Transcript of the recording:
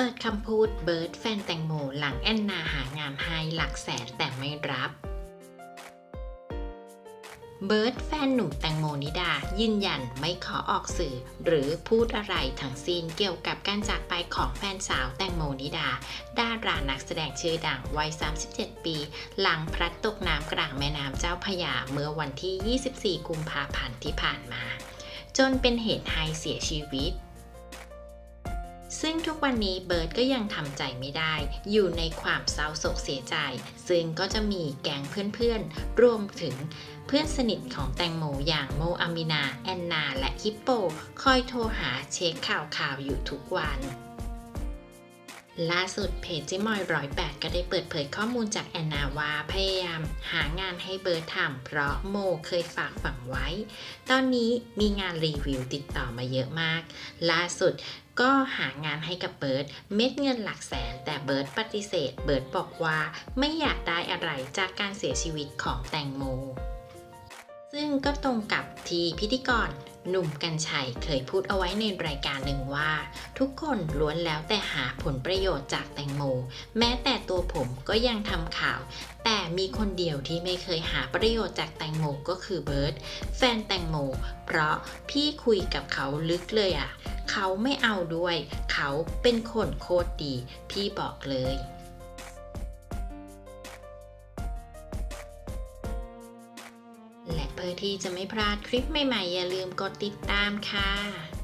เปิดคำพูดเบิร์ดแฟนแตงโมหลังแอนนาหางานให้หลักแสนแต่ไม่รับ เบิร์ดแฟนหนุ่มแตงโมนิดา ยืนยันไม่ขอออกสื่อ หรือพูดอะไรทั้งสิ้นเกี่ยวกับการจากไปของแฟนสาวแตงโมนิดา ดารานักแสดงชื่อดังวัย 37 ปี หลังพลัดตกน้ำกลางแม่น้ำเจ้าพยาเมื่อวันที่ 24 กุมภาพันธ์ที่ผ่านมา จนเป็นเหตุให้เสียชีวิต ซึ่งทุกวันนี้เบิร์ดก็ยังทำใจไม่ได้ อยู่ในความเศร้าโศกเสียใจ ซึ่งก็จะมีแก๊งเพื่อนๆ รวมถึงเพื่อนสนิทของแตงโมอย่างโมอามินา แอนนา และฮิปโป คอยโทรหาเช็คข่าวข่าวอยู่ทุกวัน ล่าสุดเพจเจมอยร้อยแปดก็ได้เปิดเผยข้อมูลจากแอนนาว่าพยายามหางานให้เบิร์ดทำเพราะโมเคยฝากฝังไว้ ตอนนี้มีงานรีวิวติดต่อมาเยอะมาก ล่าสุดก็หางานให้กับเบิร์ดเม็ดเงินหลักแสน แต่เบิร์ดปฏิเสธ เบิร์ดบอกว่าไม่อยากได้อะไรจากการเสียชีวิตของแตงโม ซึ่งก็ตรงกับที่พิธีกร หนุ่มกัญชัยเคยพูดเอาไว้ในรายการหนึ่งว่า ทุกคนล้วนแล้วแต่หาผลประโยชน์จากแตงโม แม้แต่ตัวผมก็ยังทำข่าว แต่มีคนเดียวที่ไม่เคยหาประโยชน์จากแตงโมก็คือเบิร์ดแฟนแตงโม เพราะพี่คุยกับเขาลึกเลยอะ่ะ เขาไม่เอาด้วย เขาเป็นคนโคตรดี พี่บอกเลย เพื่อที่จะไม่พลาดคลิปใหม่ๆ อย่าลืมกดติดตามค่ะ